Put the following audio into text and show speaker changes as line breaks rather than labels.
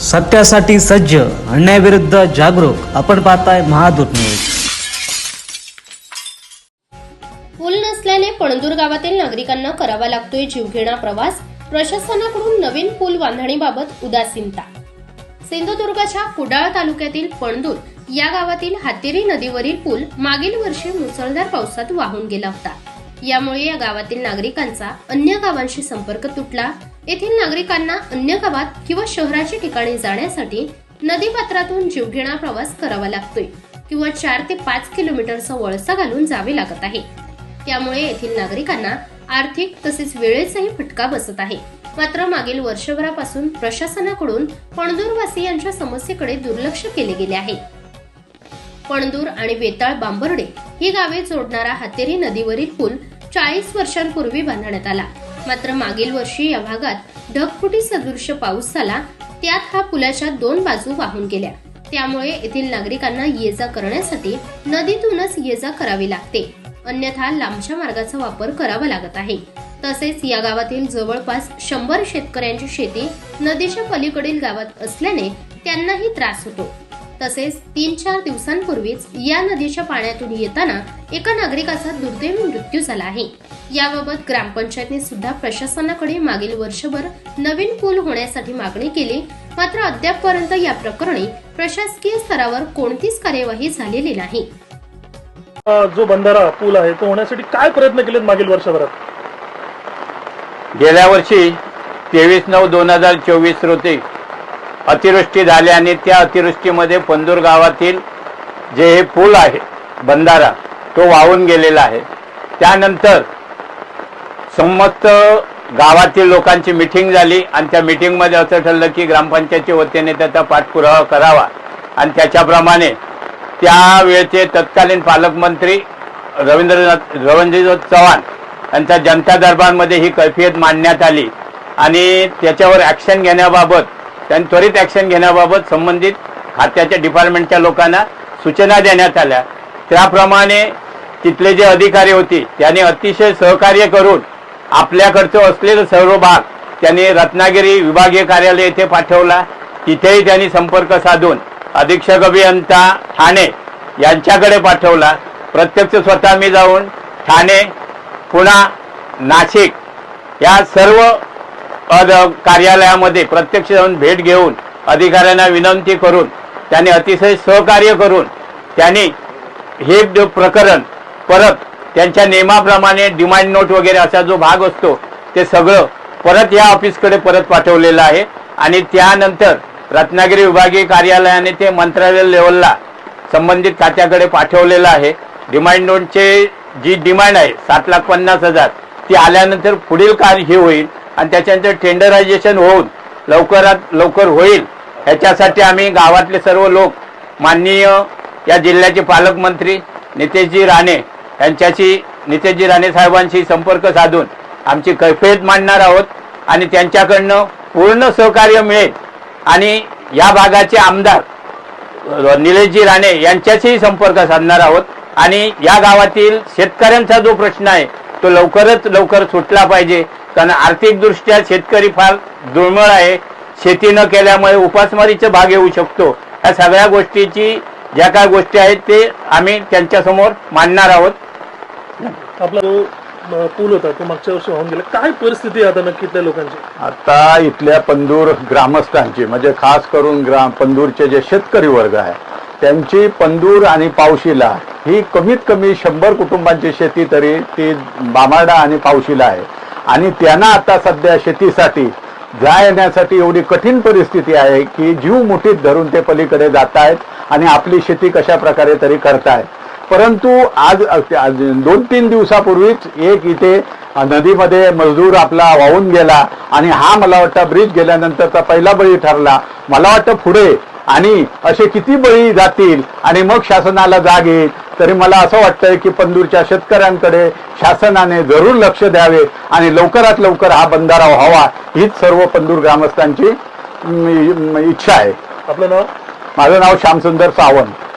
सत्यासाठी सज्ज अन्यायाविरुद्ध जागरूक. आपण पाहताय महादूत न्यूज.
पूल नसल्याने पणदूर गावातील नागरिकांना करावा लागतोय जीवघेणा प्रवास. प्रशासनाकडून नवीन पूल बांधणीबाबत उदासीनता. सिंधुदुर्गच्या कुडाळ तालुक्यातील पणदूर या गावातील हातेरी नदीवरील पूल मागील वर्षी मुसळधार पावसात वाहून गेला होता. यामुळे या गावातील नागरिकांचा अन्य गावांशी संपर्क तुटला. येथील नागरिकांना अन्य गावात किंवा शहराच्या ठिकाणी जाण्यासाठी नदीपात्रातून जीवघेणा प्रवास करावा लागतोय किंवा चार ते पाच किलोमीटरचा वळसा घालून जावे लागत आहे. त्यामुळे येथील नागरिकांना आर्थिक तसेच वेळेचाही फटका बसत आहे. मात्र मागील वर्षभरापासून प्रशासनाकडून पणदूरवासियांच्या समस्येकडे दुर्लक्ष केले गेले आहे. पणदूर आणि वेताळ बांबर्डे ही गावे जोडणारा हातेरी नदीवरील पूल चाळीस वर्षांपूर्वी बांधण्यात आला. मात्र मागील वर्षी या भागात ढगफुटी सदृश्य पाऊस झाला त्यात हा पुलाच्या दोन बाजू वाहून गेल्या. त्यामुळे येथील नागरिकांना ये जा करण्यासाठी नदीतूनच ये जा करावी लागते. अन्यथा लांबच्या मार्गाचा वापर करावा लागत आहे. तसेच या गावातील जवळपास शंभर शेतकऱ्यांची शेती नदीच्या पलीकडील गावात असल्याने त्यांनाही त्रास होतो. तसेच तीन चार दिवसांपूर्वीच या नदीच्या पाण्यातून येताना एका नागरिकाचा दुर्दैवी मृत्यू झाला आहे. याबाबत ग्रामपंचायतने सुद्धा प्रशासनाकडे मागील वर्षभर नवीन पूल होण्यासाठी मागणी केली. मात्र अद्यापपर्यंत या प्रकरणी प्रशासकीय स्तरावर कोणतीच कार्यवाही झालेली नाही.
जो बंधारा पूल आहे तो होण्यासाठी काय प्रयत्न केलेत मागील वर्षभरात?
गेल्या वर्षी तेवीस नऊ दोन हजार चोवीस रोजी अतिवृष्टी झाल्याने त्या अतिवृष्टीमध्ये पंदूर गावातील जे हे पूल आहे बंधारा तो वाहून गेलेला आहे. त्यानंतर समस्त गावातील लोकांची मिटिंग झाली आणि त्या मिटिंगमध्ये असं ठरलं की ग्रामपंचायतच्या वतीने त्याचा पाठपुरावा करावा. आणि त्याच्याप्रमाणे त्यावेळचे तत्कालीन पालकमंत्री रवींद्रनाथ रवींद्रनाथ चव्हाण यांच्या जनता दरबारमध्ये ही कैफियत मांडण्यात आली. आणि त्याच्यावर ॲक्शन घेण्याबाबत त्यांनी त्वरित ऍक्शन घेण्याबाबत संबंधित खात्याच्या डिपार्टमेंटच्या लोकांना सूचना देण्यात आल्या. त्याप्रमाणे तिथले जे अधिकारी होते त्यांनी अतिशय सहकार्य करून आपल्याकडचं असलेलं सर्व भाग त्यांनी रत्नागिरी विभागीय कार्यालय येथे पाठवला. तिथेही त्यांनी संपर्क साधून अधीक्षक अभियंता ठाणे यांच्याकडे पाठवला. प्रत्यक्ष स्वतः मी जाऊन ठाणे पुणा नाशिक या सर्व अद कार्यालयामध्ये प्रत्यक्ष जाऊन भेट घेऊन अधिकाऱ्यांना विनंती करून त्यांनी अतिशय सहकार्य करून त्यांनी हे प्रकरण परत त्यांच्या नियमाप्रमाणे डिमांड नोट वगैरे असा जो भाग असतो ते सगळं परत या ऑफिसकडे परत पाठवलेलं आहे. आणि त्यानंतर रत्नागिरी विभागीय कार्यालयाने ते मंत्रालय लेवलला संबंधित खात्याकडे पाठवलेलं आहे. डिमांड नोटचे जी डिमांड आहे सात लाख पन्नास हजार ती आल्यानंतर पुढील कार्य हे होईल. आणि त्याच्यानंतर टेंडरायझेशन होऊन लवकरात लवकर होईल. ह्याच्यासाठी आम्ही गावातले सर्व लोक माननीय या जिल्ह्याचे पालकमंत्री नितेशजी राणे यांच्याशी नितेशजी राणे साहेबांशी संपर्क साधून आमची कैफियत मांडणार आहोत आणि त्यांच्याकडनं पूर्ण सहकार्य मिळेल. आणि या भागाचे आमदार निलेशजी राणे यांच्याशीही संपर्क साधणार आहोत. आणि या गावातील शेतकऱ्यांचा जो प्रश्न आहे तो लवकरच लवकर सुटला पाहिजे. कारण आर्थिकदृष्ट्या शेतकरी फार दुर्मिळ आहे. शेती न केल्यामुळे उपासमारीचा भाग येऊ शकतो. या सगळ्या गोष्टीची ज्या काय गोष्टी आहेत ते आम्ही त्यांच्यासमोर मांडणार आहोत.
आपला जो पूल होता तो मागच्या वर्षी वाहून गेला. काय परिस्थिती आता नक्की त्या लोकांची?
आता इथल्या पंदूर ग्रामस्थांची म्हणजे खास करून ग्राम पंदूरचे जे शेतकरी वर्ग आहे त्यांची पंदूर आणि पावशीला ही कमीत कमी शंभर कुटुंबांची शेती तरी ती बामाडा आणि पावशीला आहे. आणि त्यांना आता सध्या शेतीसाठी जा येण्यासाठी एवढी कठीण परिस्थिती आहे की जीव मुठीत धरून ते पलीकडे जात आहेत आणि आपली शेती कशा प्रकारे तरी करतायत. परंतु आज आज दोन तीन दिवसापूर्वीच एक इथे नदीमध्ये मजदूर आपला वाहून गेला आणि हा मला वाटतं ब्रिज गेल्यानंतरचा पहिला बळी ठरला. मला वाटतं पुढे आणि असे किती बळी जातील आणि मग शासनाला जाग येईल. तरी मला असं वाटतंय की पंदूरच्या शेतकऱ्यांकडे शासनाने जरूर लक्ष द्यावे आणि लवकरात लवकर हा बंधारा व्हावा हीच सर्व पंदूर ग्रामस्थांची इच्छा आहे.
आपलं नाव?
माझं नाव श्यामसुंदर सावंत.